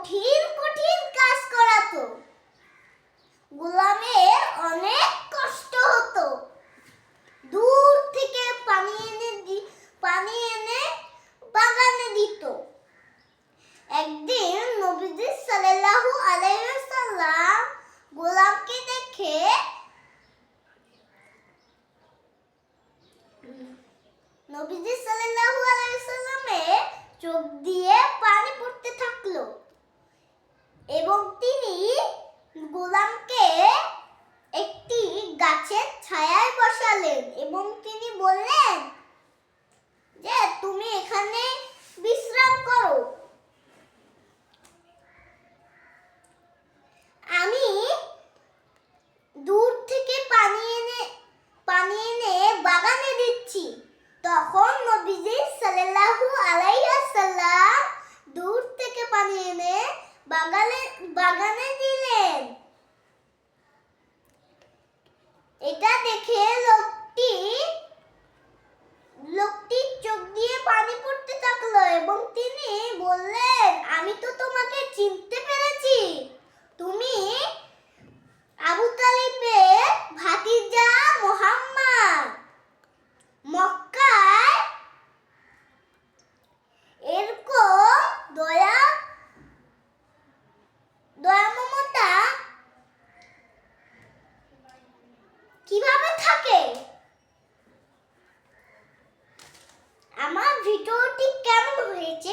কঠিন কঠিন কাজ করাতো। গোলামের অনেক কষ্ট হতো। দূর থেকে পানি এনে পানি এনে বাগানে দিত। একদিন নবীজি সাল্লাল্লাহু আলাইহি সাল্লাম গোলামকে দেখে নবীজি সাল্লাল্লাহু আলাইহি সাল্লামে চোখ দিয়ে পানি পড়ে বসালেন এবং তিনি বললেন যে, তুমি এখানে বিশ্রাম করো। আমি দূর থেকে পানি এনে পানি এনে বাগানে দিচ্ছি। তখন নবীজি সাল্লাল্লাহু আলাইহি ওয়াসাল্লাম দূর থেকে পানি এনে বাগানে বাগানে দিলেন এটা দেখে লোকটি লোকটির চোখ দিয়ে পানি পড়তে থাকল এবং তিনি বললেন আমি তো তোমাকে চিনতে পেরেছি। তুমি আবু তালিবের ভাতিজা মোহাম্মদ। মক্কায় এরকম দয়া দয়া মমতা কীভাবে থাকে? আমার ভিডিওটি কেমন হয়েছে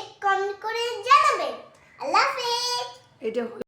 এটা